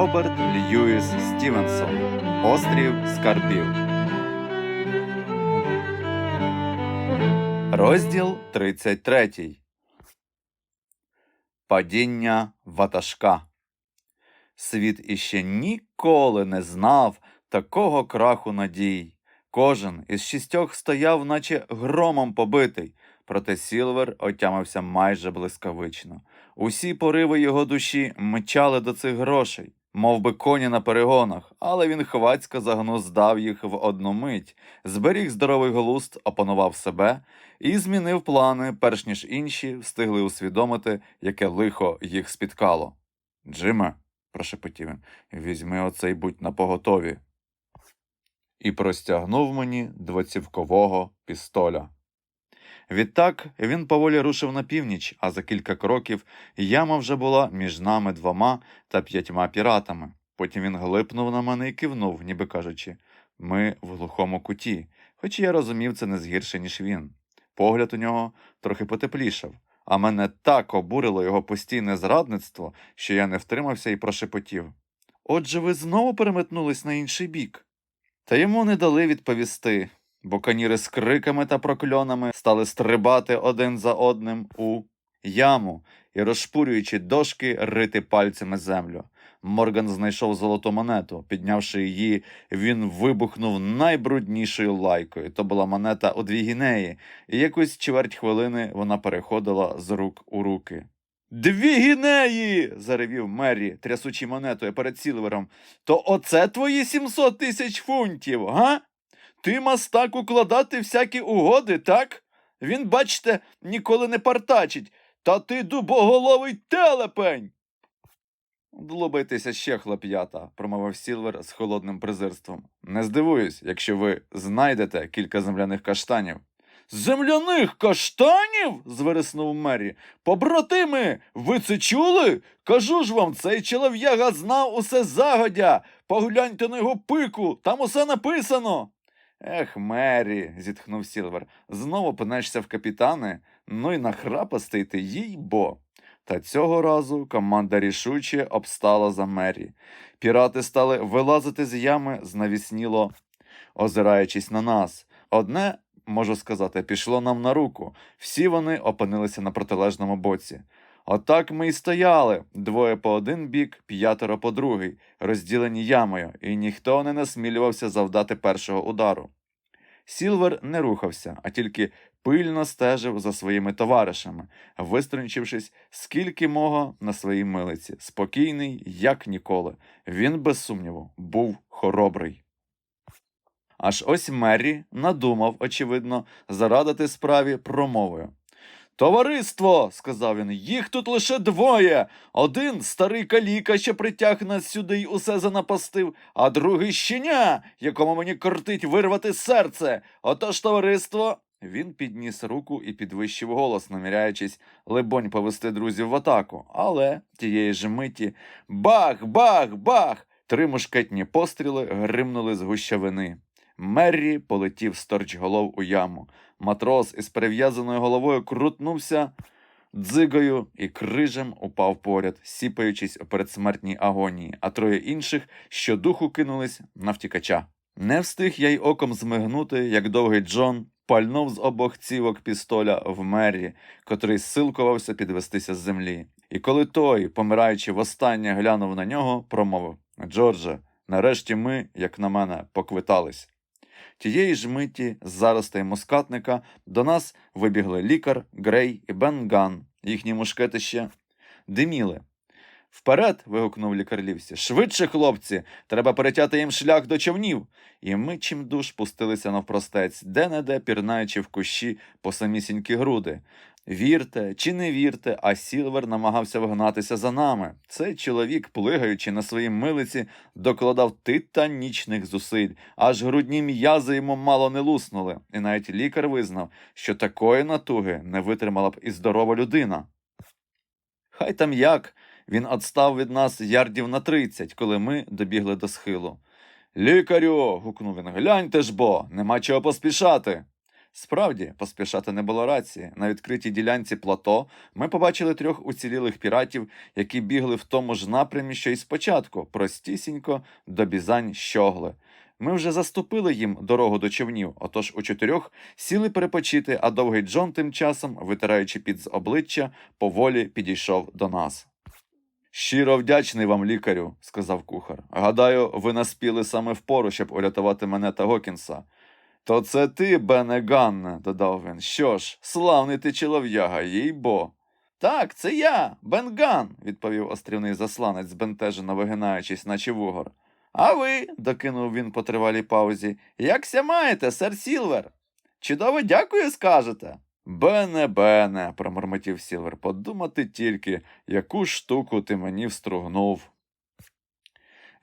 Роберт Льюіс Стівенсон Острів Скарбів. Розділ 33. Падіння ватажка. Світ іще ніколи не знав такого краху надій. Кожен із шістьох стояв, наче громом побитий, проте Сілвер отямився майже блискавично. Усі пориви його душі мчали до цих грошей, мов би коні на перегонах, але він хвацько загнуздав їх в одну мить, зберіг здоровий глузд, опанував себе і змінив плани, перш ніж інші встигли усвідомити, яке лихо їх спіткало. Джиме, прошепотів він, візьми оцей будь на поготові. І простягнув мені двоцівкового пістоля. Відтак він поволі рушив на північ, а за кілька кроків яма вже була між нами двома та п'ятьма піратами. Потім він глипнув на мене і кивнув, ніби кажучи ми в глухому куті, хоч я розумів це не згірше, ніж він. Погляд у нього трохи потеплішав, а мене так обурило його постійне зрадництво, що я не втримався і прошепотів. Отже, ви знову переметнулись на інший бік. Та йому не дали відповісти, бо каніри з криками та прокльонами стали стрибати один за одним у яму і, розшпурюючи дошки, рити пальцями землю. Морган знайшов золоту монету. Піднявши її, він вибухнув найбруднішою лайкою. То була монета у дві гінеї, і якусь чверть хвилини вона переходила з рук у руки. Дві гінеї. заревів Мері, трясучи монетою перед Сілвером. То оце твої сімсот тисяч фунтів, га? Ти мастак укладати всякі угоди, так? Він, бачте, ніколи не партачить. Та ти дубоголовий телепень. Длубайтеся ще, хлоп'ята, промовив Сілвер з холодним презирством. Не здивуюсь, якщо ви знайдете кілька земляних каштанів. Земляних каштанів? звереснув Мері. Побратими, ви це чули? Кажу ж вам, цей чолов'яга знав усе загодя. Погляньте на його пику, там усе написано. Ех, Мері, зітхнув Сілвер, знову пнешся в капітани, ну й нахрапастий ти їй бо. Та цього разу команда рішуче обстала за Мері. Пірати стали вилазити з ями знавісніло, озираючись на нас. Одне, можу сказати, пішло нам на руку. Всі вони опинилися на протилежному боці. Отак ми й стояли, двоє по один бік, п'ятеро по другий, розділені ямою, і ніхто не насмілювався завдати першого удару. Сілвер не рухався, а тільки пильно стежив за своїми товаришами, виструнчившись скільки мого на своїй милиці, спокійний, як ніколи. Він, без сумніву, був хоробрий. Аж ось Меррі надумав, очевидно, зарадити справі промовою. Товариство, сказав він, їх тут лише двоє. Один старий каліка, що притяг нас сюди й усе занапастив, а другий щеня, якому мені кортить вирвати серце. Отож, товариство. Він підніс руку і підвищив голос, наміряючись, либонь, повести друзів в атаку. Але тієї ж миті бах, бах, бах! Три мушкетні постріли гримнули з гущавини. Меррі полетів сторчголов у яму. Матрос із перев'язаною головою крутнувся дзигою і крижем упав поряд, сіпаючись у передсмертній агонії, а троє інших щодуху кинулись на втікача. Не встиг я й оком змигнути, як довгий Джон пальнув з обох цівок пістоля в Меррі, котрий силкувався підвестися з землі. І коли той, помираючи востаннє, глянув на нього, промовив Джордже, нарешті ми, як на мене, поквитались. Тієї ж миті з заростей мускатника до нас вибігли лікар, Грей і Бен Ган. Їхні мушкети ще диміли. Вперед. вигукнув лікар Лівсі. Швидше, хлопці, треба перетяти їм шлях до човнів. І ми чимдуж пустилися навпростець, де-не-де пірнаючи в кущі по самісінькі груди. Вірте чи не вірте, а Сілвер намагався вгнатися за нами. Цей чоловік, плигаючи на своїй милиці, докладав титанічних зусиль, аж грудні м'язи йому мало не луснули, і навіть лікар визнав, що такої натуги не витримала б і здорова людина. Хай там як, він отстав від нас ярдів на тридцять, коли ми добігли до схилу. Лікарю. гукнув він, гляньте ж бо, нема чого поспішати. Справді, поспішати не було рації. На відкритій ділянці плато ми побачили трьох уцілілих піратів, які бігли в тому ж напрямі, що й спочатку, простісінько до бізань щогли. Ми вже заступили їм дорогу до човнів, отож у чотирьох сіли перепочити, а довгий Джон тим часом, витираючи під з обличчя, поволі підійшов до нас. Щиро вдячний вам, лікарю, сказав кухар. Гадаю, ви наспіли саме впору, щоб урятувати мене та Гокінса. То це ти, Бене Ганне, додав він. Що ж, славний ти чолов'яга, їй бо. Так, це я, Бен Ган, відповів острівний засланець, збентежено вигинаючись, наче вугор. А ви, докинув він по тривалій паузі, якся маєте, сер Сілвер? Чудово дякую, скажете. Бене, бене, промормотів Сілвер, подумати тільки, яку штуку ти мені встругнув.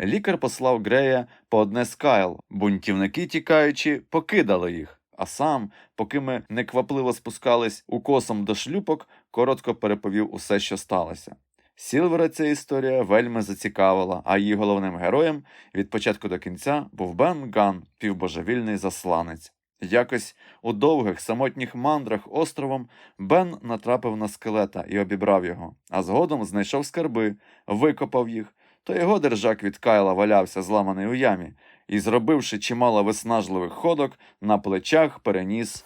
Лікар послав Грея по одне з кайл. Бунтівники, тікаючи, покидали їх. А сам, поки ми неквапливо спускались укосом до шлюпок, коротко переповів усе, що сталося. Сілвера ця історія вельми зацікавила, а її головним героєм від початку до кінця був Бен Ган, півбожевільний засланець. Якось у довгих самотніх мандрах островом Бен натрапив на скелета і обібрав його, а згодом знайшов скарби, викопав їх, то його держак від Кайла валявся зламаний у ямі, і, зробивши чимало виснажливих ходок, на плечах переніс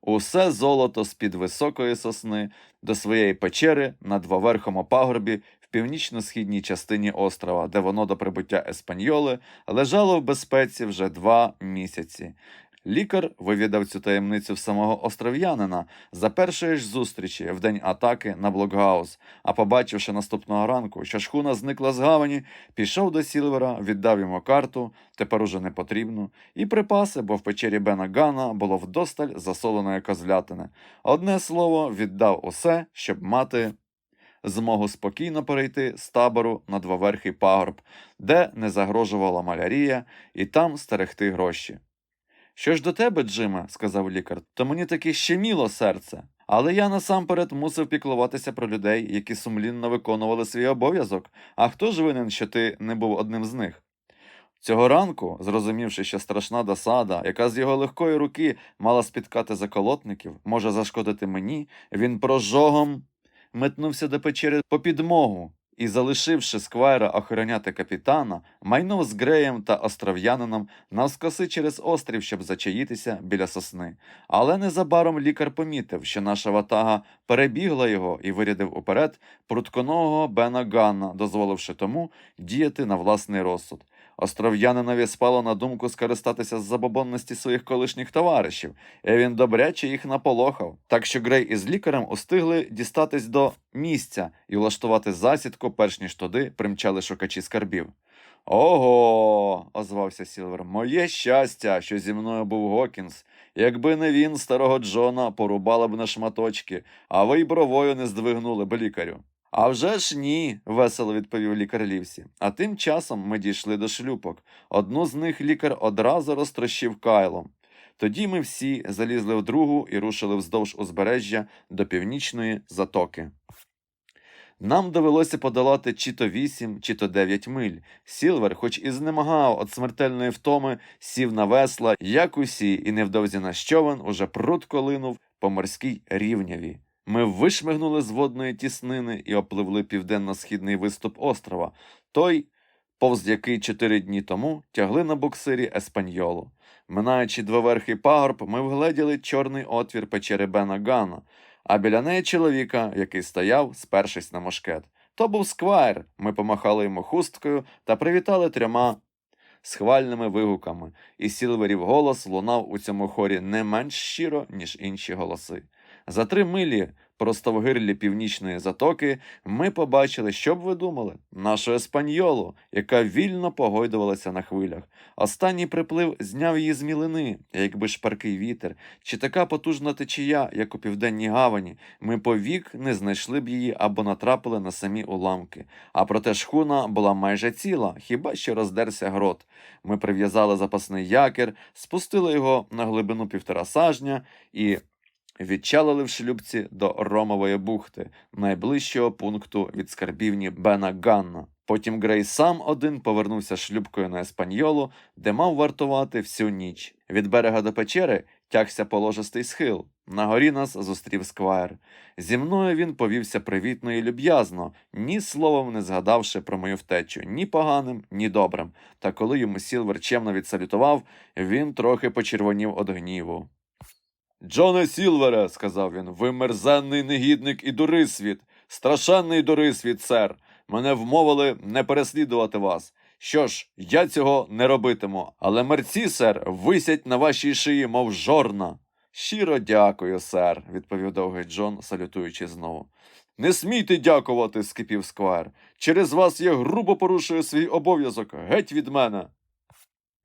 усе золото з-під високої сосни до своєї печери на двоверхому пагорбі в північно-східній частині острова, де воно до прибуття Еспаньоли лежало в безпеці вже два місяці. Лікар вивідав цю таємницю в самого остров'янина за першої ж зустрічі в день атаки на Блокгаус, а побачивши наступного ранку, що шхуна зникла з гавані, пішов до Сілвера, віддав йому карту, тепер уже не потрібну, і припаси, бо в печері Бена Гана було вдосталь засоленої козлятини. Одне слово, віддав усе, щоб мати змогу спокійно перейти з табору на двоверхий пагорб, де не загрожувала малярія, і там стерегти гроші. Що ж до тебе, Джиме, сказав лікар, то мені таки щеміло серце. Але я насамперед мусив піклуватися про людей, які сумлінно виконували свій обов'язок. А хто ж винен, що ти не був одним з них? Цього ранку, зрозумівши, що страшна досада, яка з його легкої руки мала спіткати заколотників, може зашкодити мені, він прожогом метнувся до печери по підмогу і, залишивши сквайра охороняти капітана, майнув з Греєм та остров'янином навскоси через острів, щоб зачаїтися біля сосни. Але незабаром лікар помітив, що наша ватага перебігла його і вирядив уперед прутконого Бена Ганна, дозволивши тому діяти на власний розсуд. Остров'янинові спало на думку скористатися з забобонності своїх колишніх товаришів, і він добряче їх наполохав. Так що Грей із лікарем устигли дістатись до місця і влаштувати засідку, перш ніж туди примчали шукачі скарбів. Ого, озвався Сілвер. Моє щастя, що зі мною був Гокінс. Якби не він, старого Джона, порубали б на шматочки, а ви й бровою не здвигнули б лікарю. А вже ж ні, весело відповів лікар Лівсі. А тим часом ми дійшли до шлюпок. Одну з них лікар одразу розтрощив кайлом. Тоді ми всі залізли в другу і рушили вздовж узбережжя до північної затоки. Нам довелося подолати чи то вісім, чи то дев'ять миль. Сілвер, хоч і знемагав від смертельної втоми, сів на весла, як усі, і невдовзі наш човен уже прудко линув по морській рівняві. Ми вишмигнули з водної тіснини і опливли південно-східний виступ острова, той, повз який чотири дні тому тягли на буксирі Еспаньолу. Минаючи двоверхий пагорб, ми вгледіли чорний отвір печери Бена Гана, а біля неї чоловіка, який стояв, спершись на мушкет. То був сквайр. Ми помахали йому хусткою та привітали трьома схвальними вигуками, і Сілверів голос лунав у цьому хорі не менш щиро, ніж інші голоси. За три милі просто в гирлі північної затоки ми побачили, що б ви думали, нашу еспаньолу, яка вільно погойдувалася на хвилях. Останній приплив зняв її з мілини, якби шпаркий вітер, чи така потужна течія, як у південній гавані, ми повік не знайшли б її або натрапили на самі уламки. А проте шхуна була майже ціла, хіба що роздерся грот. Ми прив'язали запасний якір, спустили його на глибину півтора сажня і відчалили в шлюбці до Ромової бухти, найближчого пункту від скарбівні Бена Ганна. Потім Грей сам один повернувся шлюбкою на Еспаньолу, де мав вартувати всю ніч. Від берега до печери тягся положистий схил. На горі нас зустрів сквайр. Зі мною він повівся привітно і люб'язно, ні словом не згадавши про мою втечу, ні поганим, ні добрим. Та коли йому Сілвер чемно відсалютував, він трохи почервонів од гніву. Джоне Сілвере, сказав він, ви мерзенний негідник і дурисвіт, страшенний дурисвіт, сер. Мене вмовили не переслідувати вас. Що ж, я цього не робитиму, але мерці, сер, висять на вашій шиї, мов жорна. Щиро дякую, сер, відповів довгий Джон, салютуючи знову. Не смійте дякувати, скипів сквайр. Через вас я грубо порушую свій обов'язок. Геть від мене.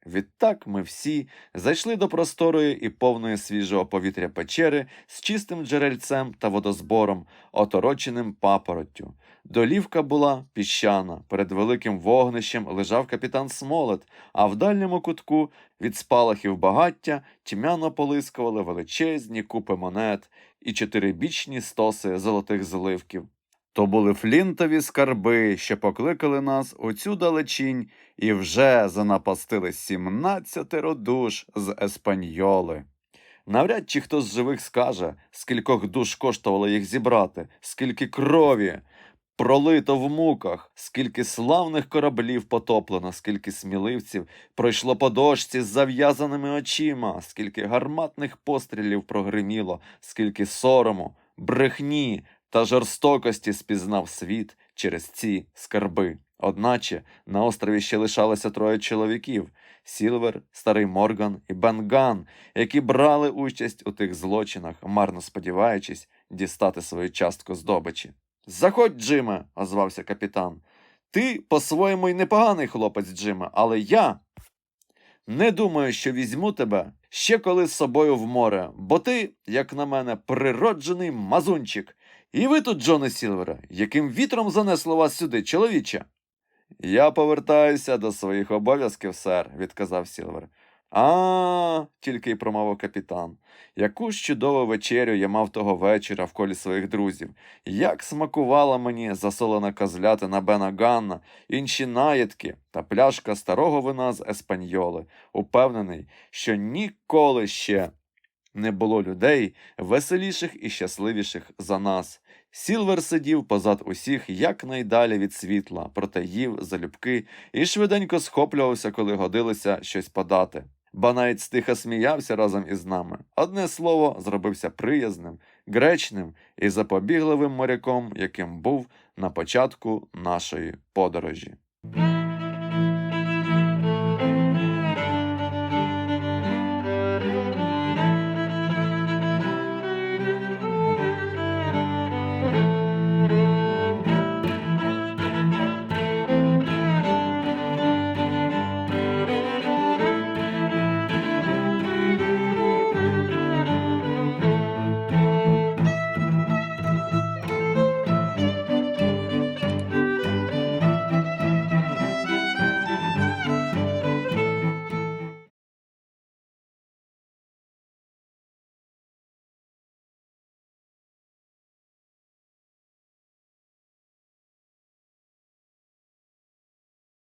Відтак ми всі зайшли до просторої і повної свіжого повітря печери з чистим джерельцем та водозбором, отороченим папороттю. Долівка була піщана. Перед великим вогнищем лежав капітан Смолет, а в дальньому кутку від спалахів багаття тьмяно полискували величезні купи монет і чотирибічні стоси золотих зливків. То були флінтові скарби, що покликали нас у цю далечінь, і вже занапастили сімнадцятеро душ з еспаньоли. Навряд чи хто з живих скаже, скількох душ коштувало їх зібрати, скільки крові пролито в муках, скільки славних кораблів потоплено, скільки сміливців пройшло по дошці з зав'язаними очима, скільки гарматних пострілів прогриміло, скільки сорому, брехні та жорстокості спізнав світ через ці скарби. Одначе на острові ще лишалося троє чоловіків Сілвер, старий Морган і Бенган, які брали участь у тих злочинах, марно сподіваючись дістати свою частку здобичі. Заходь, Джиме, озвався капітан. Ти по-своєму й непоганий хлопець, Джиме, але я не думаю, що візьму тебе ще коли з собою в море, бо ти, як на мене, природжений мазунчик. І ви тут, Джоне Сілвере, яким вітром занесло вас сюди, чоловіче? Я повертаюся до своїх обов'язків, сер, відказав Сілвер. А, тільки й промовив капітан. Яку ж чудову вечерю я мав того вечора в колі своїх друзів. Як смакувала мені засолена козлятина Бена Ганна, інші наїдки та пляшка старого вина з еспаньоли. Упевнений, що ніколи ще не було людей веселіших і щасливіших за нас. Сілвер сидів позад усіх якнайдалі від світла, проте їв залюбки і швиденько схоплювався, коли годилося щось подати. Ба навіть стиха сміявся разом із нами. Одне слово, зробився приязним, гречним і запобігливим моряком, яким був на початку нашої подорожі.